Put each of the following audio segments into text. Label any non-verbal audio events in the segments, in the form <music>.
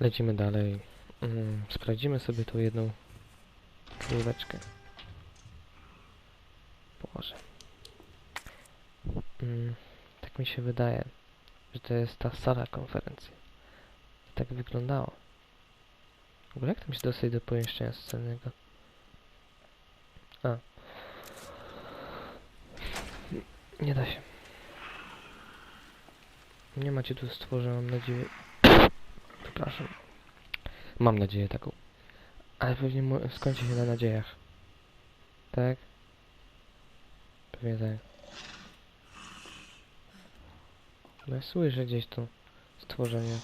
Lecimy dalej. Mm, sprawdzimy sobie tą jedną kryjóweczkę. Boże. Mm, tak mi się wydaje, że to jest ta sala konferencji. Tak wyglądało. W ogóle jak tam się dostać do pomieszczenia socjalnego? A. Nie da się. Nie macie tu stworzenia, mam nadzieję. Przepraszam. Mam nadzieję taką. Ale pewnie skończy się na nadziejach. Tak? Pewnie tak. No ja słyszę gdzieś tu stworzenie.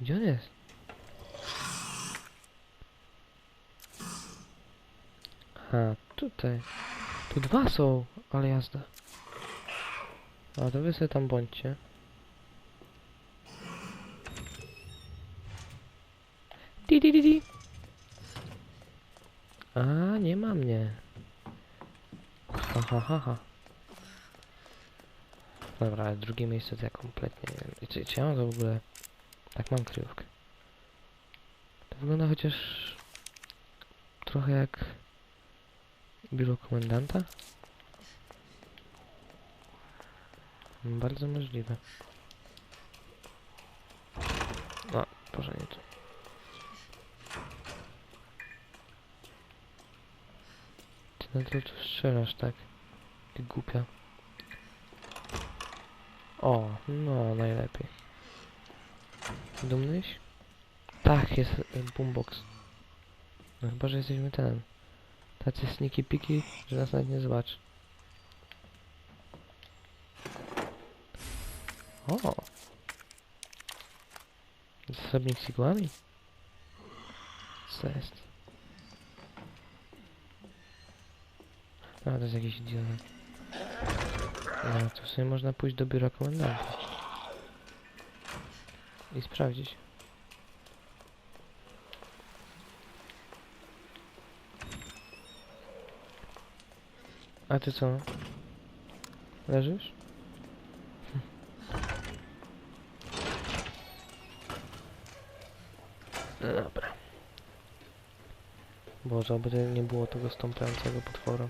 Gdzie on jest? A, tutaj. Tu dwa są, ale jazda. A to wy sobie tam bądźcie. Di di di di. A, nie ma mnie. Ha ha ha ha. Dobra, ale drugie miejsce to ja kompletnie nie wiem. I Czy, czy ja mam to w ogóle... Tak, mam kryjówkę. To wygląda chociaż... Trochę jak... Biuro komendanta? Bardzo możliwe. O, Boże, nie tu. Ty na to tu strzelasz, tak? Ty głupia. O, no, najlepiej. Dumnyś? Tak, jest y, boombox. No chyba, że jesteśmy ten. Tacy sneaky piki, że nas nawet nie zobaczy. O! Zasobnik z igłami? Co to jest? A, to jest jakiś idiota. No, to sobie można pójść do biura komendanta. I sprawdzić. A ty co? Leżysz? Dobra. Boże, aby nie było tego stąpającego potwora.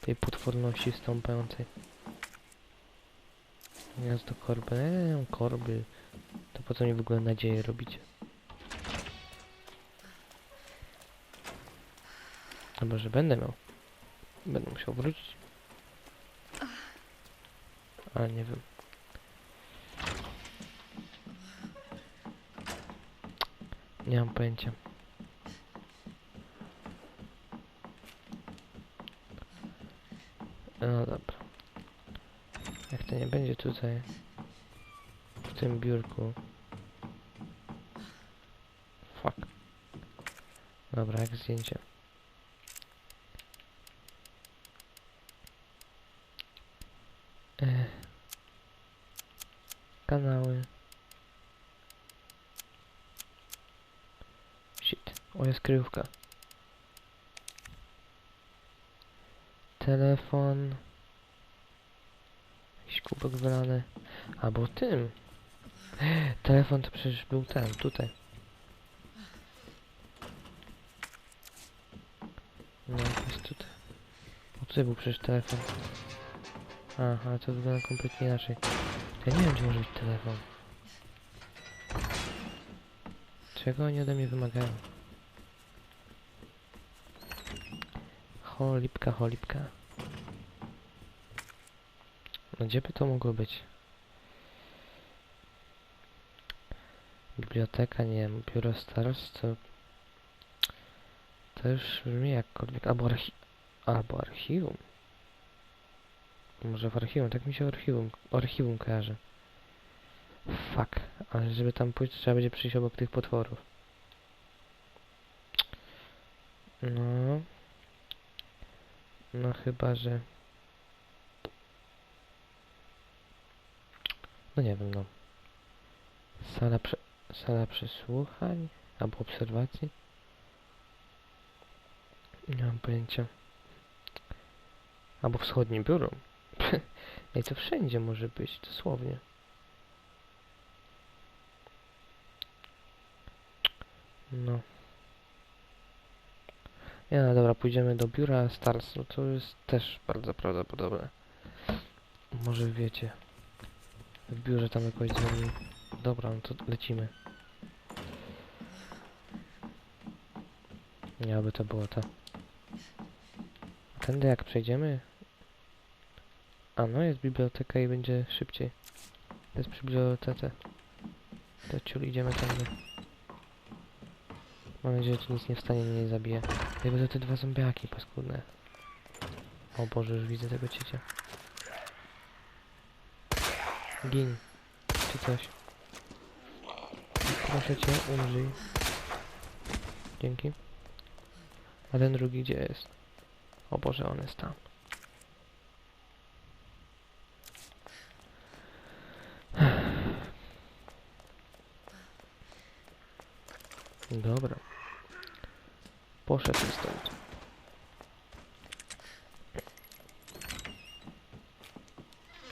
Tej potworności stąpającej. Gniazdo korby. Eee, korby. To po co mi w ogóle nadzieję robicie? Chyba, że będę miał. Będę musiał wrócić. Ale nie wiem. Nie mam pojęcia. No dobra. Jak to nie będzie tutaj w tym biurku. Fuck. Dobra, jak zdjęcie. Kanały. Shit. O, jest kryjówka. Telefon. Jakiś kubek wylany. Albo tym. Telefon to przecież był ten, tutaj. No, jest tutaj. O, tutaj był przecież telefon. A, ale to wygląda kompletnie inaczej. Ja nie wiem, gdzie telefon. Czego oni ode mnie wymagają? Cholipka, cholipka. No gdzie by to mogło być? Biblioteka, nie wiem, biuro starostwa. To już brzmi jakkolwiek. Albo, archi albo archiwum. Może w archiwum, tak mi się archiwum, archiwum kojarzy. Fuck, ale żeby tam pójść, trzeba będzie przyjść obok tych potworów. No. No chyba, że... No nie wiem, no. Sala, prze... Sala przesłuchań? Albo obserwacji? Nie mam pojęcia. Albo wschodnie biuro. Ej, to wszędzie może być, dosłownie. No. Nie no dobra, pójdziemy do biura Stars, no to jest też bardzo prawdopodobne. Może wiecie. W biurze tam jakoś. Dobra, no to lecimy. Nie, aby to było to. Tędy jak przejdziemy? A no, jest biblioteka i będzie szybciej. Jest przy bibliotece. To ciul idziemy tędy. Mam nadzieję, że tu nic nie wstanie, mnie nie zabije. Jakby to te dwa zombiaki paskudne. O Boże, już widzę tego ciecia. Gin. Czy coś. Proszę cię, umrzyj. Dzięki. A ten drugi gdzie jest? O Boże, on jest tam. Dobra. Poszedł stąd.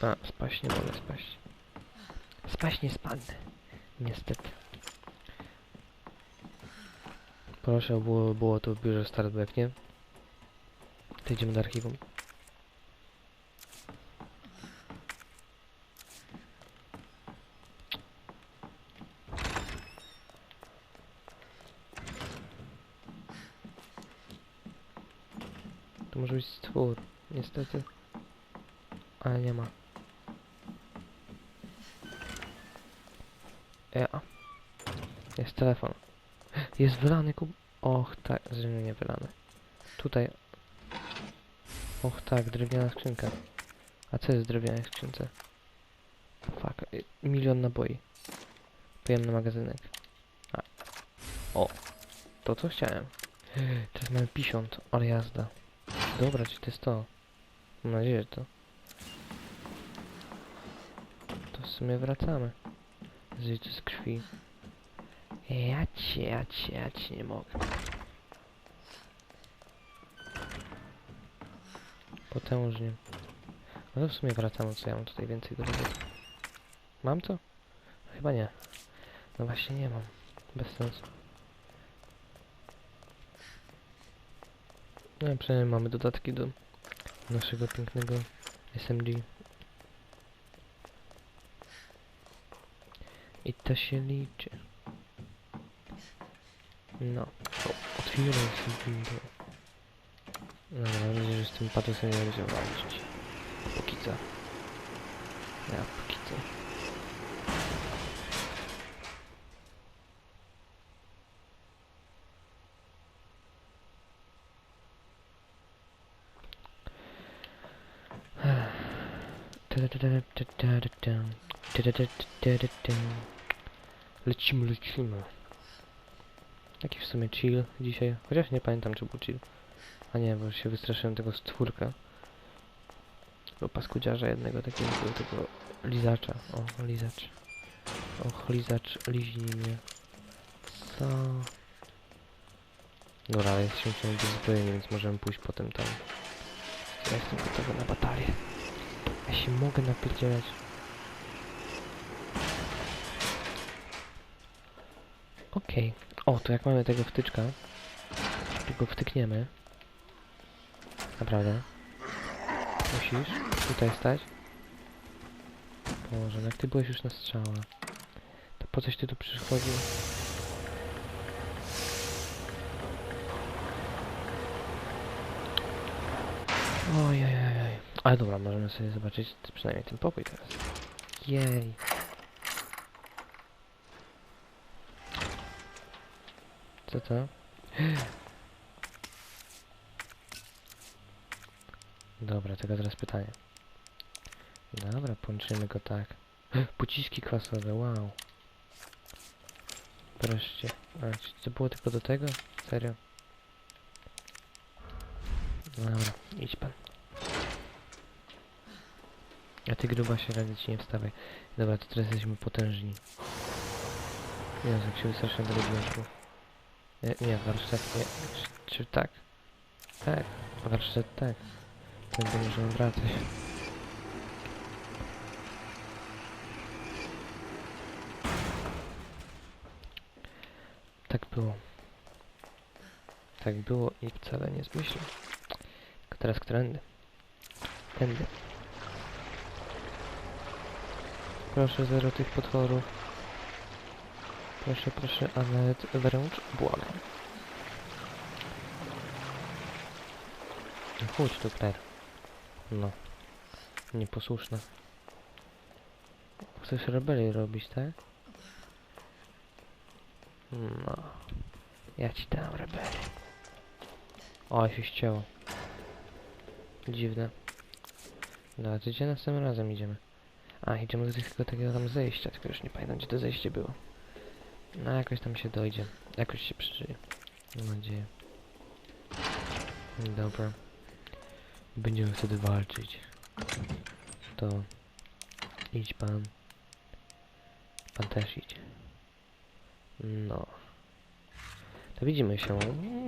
A, spaść nie mogę spaść. Spaść nie spadnę. Niestety. Proszę, było, było to w biurze Starbuck, nie? To idziemy do archiwum. To może być stwór, niestety. Ale nie ma. Ja. Jest telefon. Jest wylany kub... Och, tak, że nie wylany. Tutaj. Och, tak, drewniana skrzynka. A co jest w drewnianej skrzynce? Fuck, y, milion naboi. Pojemny magazynek. A. O, to co chciałem. Teraz mamy 50, ale jazda. Dobra, czy to jest to? Mam nadzieję, że to. To w sumie wracamy. To z krwi. Ja cię, ja cię, ja cię nie mogę. Potężnie. No to w sumie wracamy, co ja mam tutaj więcej do roboty. Mam to? Chyba nie. No właśnie nie mam. Bez sensu. No przynajmniej mamy dodatki do naszego pięknego SMG. I to się liczy. No. Otwieraj się window. No, mam nadzieję, że z tym patosem nie będzie walczyć. Póki co. Ja, póki co. Lecimy, lecimy. Jaki w sumie chill dzisiaj? Chociaż nie pamiętam czy był chill. A nie, bo się wystraszyłem tego stwórka. Tego paskudziarza jednego takiego, tego lizacza. O, lizacz. Och, lizacz, liźni mnie. Co? Dobra, ale jesteśmy ciągle bezbrojeni, więc możemy pójść potem tam. Ja jestem gotowy na batalię. Ja się mogę napierdzielać. Okej. O, to jak mamy tego wtyczka, to go wtykniemy. Naprawdę. Musisz tutaj stać. Boże, no jak ty byłeś już na strzała. To po coś ty tu przychodził? Ojej. Ale dobra, możemy sobie zobaczyć przynajmniej ten pokój teraz. Jej. Co to? Dobra, tylko teraz pytanie. Dobra, połączymy go tak. <gasps> Pociski kwasowe, wow. Wreszcie. A, było tylko do tego? Serio? Dobra, idź pan. A ty gruba się radę ci nie wstawaj. Dobra, to teraz jesteśmy potężni. Jezu, jak się wystraszyłem tego dźwięku. Nie, nie, warsztat, nie. Czy, czy tak? Tak, warsztat tak. Tędy możemy wracać. Tak było. Tak było i wcale nie zmyślę. Teraz którędy? Tędy. Proszę, zero tych potworów. Proszę, proszę, a nawet wręcz błagam. Chodź tu, Claire. No. Nieposłuszna. Chcesz rebelię robić, tak? No. Ja ci dam rebelię. O, się ścięło. Dziwne. No, to gdzie następnym razem idziemy? A, idziemy do tego takiego tam zejścia, tylko już nie pamiętam gdzie to zejście było. No, jakoś tam się dojdzie. Jakoś się przeżyje. Mam nadzieję. Dobra. Będziemy wtedy walczyć. To idź pan. Pan też idź. No. To widzimy się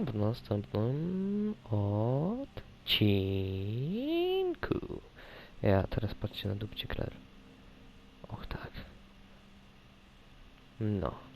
w następnym odcinku. Ja teraz patrzcie na dupcie Claire. Och tak. No.